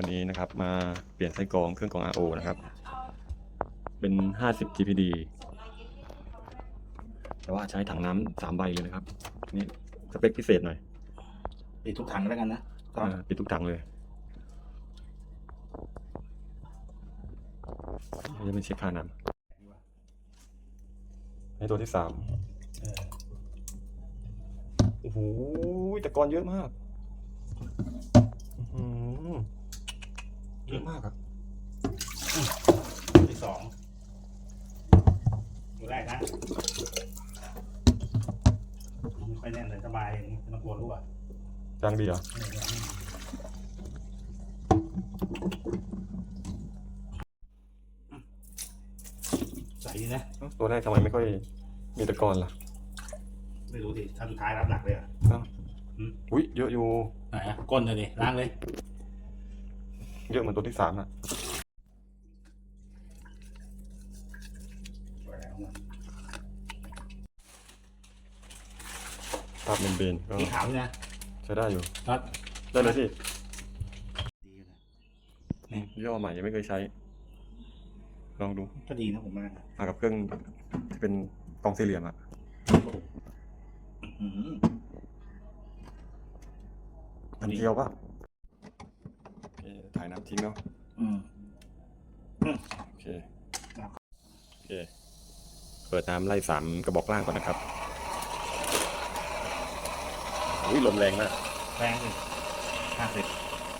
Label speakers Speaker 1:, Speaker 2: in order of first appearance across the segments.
Speaker 1: วันนี้นะครับมาเปลี่ยนไส้กรองเครื่องกรอง RO นะครับ เป็น 50 GPD แต่ว่าใช้ถังน้ำสามใบเลยนะครับ นี่สเปคพิเศษหน่อย
Speaker 2: ปิดทุกถังแล้วกันนะ
Speaker 1: อ่าปิดทุกถังเลยนี่จะเป็นเช็คค่าน้ำในตัวที่สาม
Speaker 2: เออ
Speaker 1: โอ้โหตะกอนเยอะมากอื้อหือเยอะ มากครับ
Speaker 2: ตัวที่สองตัวแรกนะไม่ค่อยแน่นเลยสบายไม่ต้องกลัวรั่ว
Speaker 1: จังดีเหรอ
Speaker 2: ใส่ดีนะ
Speaker 1: ตัวแรกทำไมไม่ค่อยมีตะกอนล่ะ
Speaker 2: ไม่รู้สิถ้าสุดท้ายรับหนักเลยอะ
Speaker 1: อุ้ยเยอะอยู่
Speaker 2: ไหนอะก้นเลยดิล้างเลย
Speaker 1: เยอะเหมือนตัวที่สามอะภาพเบนเบนๆก็
Speaker 2: สีขาวนี่นะ
Speaker 1: ใช้ได้อยู่
Speaker 2: น็อต
Speaker 1: ได้เลยที่
Speaker 2: ดีนะ
Speaker 1: ย่ห้อใหม่ยังไม่เคยใช้ ลองดู
Speaker 2: ก็ดีนะผมว่า
Speaker 1: มากับเครื่องที่เป็นกล่องสี่เหลี่ยมอะ
Speaker 2: อืม
Speaker 1: อันเดียวป่ะโอเค ถ่ายน้ำทิ้งเนาะ
Speaker 2: อืม
Speaker 1: โอเคโอเค เปิดน้ำไล่สามกระบอกล่างก่อนนะครับอุ้ยลมแรงมาก
Speaker 2: แรงเลยห้าสิบ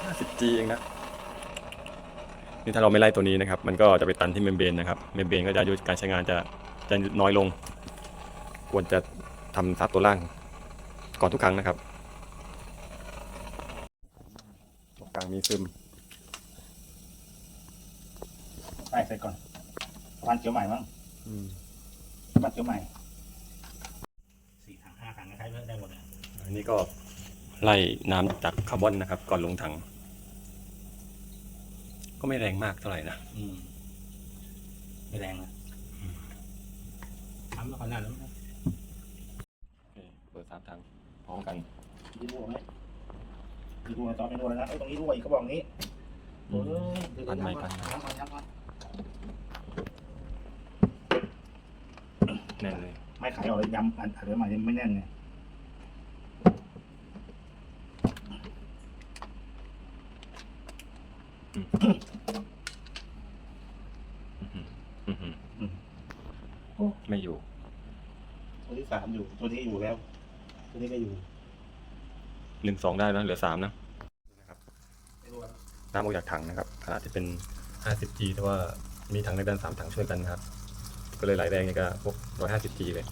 Speaker 1: 50G เองนะนี่ถ้าเราไม่ไล่ตัวนี้นะครับ มันก็จะไปตันที่เมมเบรนนะครับเมมเบรนก็จะอายุการใช้งานจะจะน้อยลง ควรจะทำซับตัวล่างก่อนทุกครั้งนะครับตรงกลาง มีซึม
Speaker 2: ไปใส่ก่อนวันเขียวใหม่มั้ง
Speaker 1: อืม
Speaker 2: วันเขียวใหม่สี่ถังห้าถังใช้ได้หมดเลย
Speaker 1: อันนี้ก็ไล่น้ำจากคาร์บอนนะครับ ก่อนลงถัง ก็ไม่แรงมากเท่าไหร่นะ
Speaker 2: อืมไม่แรงนะทำแล้วขนาดนั้นนะ
Speaker 1: โอเคเปิดสามถังพร้อมกัน
Speaker 2: มีรั่วไหม มีรั่วตอนไม่รั่วแล้วนะเอ้ยตรงนี้รั่วอีกกระบอกนี้โอ้ยเดี๋ยว
Speaker 1: ปันใหม่ปันใหม่
Speaker 2: ย้ำก่อนย้ำก่อน
Speaker 1: แน่นเลย
Speaker 2: ไม่ขายออกเลยย้ำอันอันเดี๋ยวใหม่ยังไม่แน่นไง
Speaker 1: อื้อหือไม่อยู่
Speaker 2: ตัวที่สามอยู่ ตัวนี้อยู่แล้ว ตัวนี้ก็อยู่
Speaker 1: หนึ่งสองได้นะเหลือสามนะนะครับ
Speaker 2: ไม่รั่ว
Speaker 1: น้ำออกจากถังนะครับขนาดที่เป็น 50G แต่ว่ามีถังในด้านสามถังช่วยกันนะครับ ก็เลยไหลแรงนี่ก็พวก 150G เลย